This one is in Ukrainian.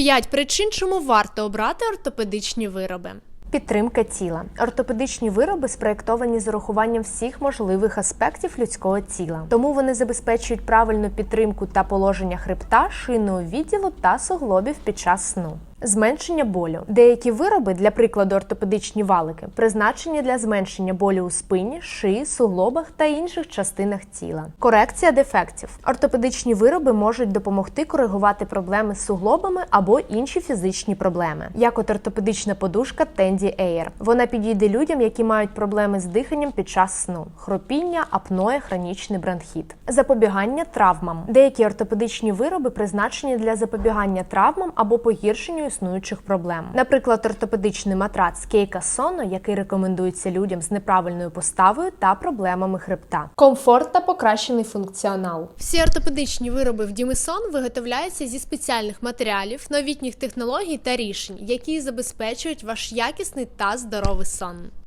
П'ять причин, чому варто обрати ортопедичні вироби. Підтримка тіла. Ортопедичні вироби спроєктовані з урахуванням всіх можливих аспектів людського тіла, тому вони забезпечують правильну підтримку та положення хребта, шийного відділу та суглобів під час сну. Зменшення болю. Деякі вироби, для прикладу ортопедичні валики, призначені для зменшення болю у спині, шиї, суглобах та інших частинах тіла. Корекція дефектів. Ортопедичні вироби можуть допомогти коригувати проблеми з суглобами або інші фізичні проблеми, як от ортопедична подушка Tendy Air. Вона підійде людям, які мають проблеми з диханням під час сну, хропіння, апноє, хронічний бронхіт. Запобігання травмам. Деякі ортопедичні вироби призначені для запобігання травмам або погіршенню існуючих проблем. Наприклад, ортопедичний матрац Кейка Соно, який рекомендується людям з неправильною поставою та проблемами хребта. Комфорт та покращений функціонал. Всі ортопедичні вироби в Дімисон виготовляються зі спеціальних матеріалів, новітніх технологій та рішень, які забезпечують ваш якісний та здоровий сон.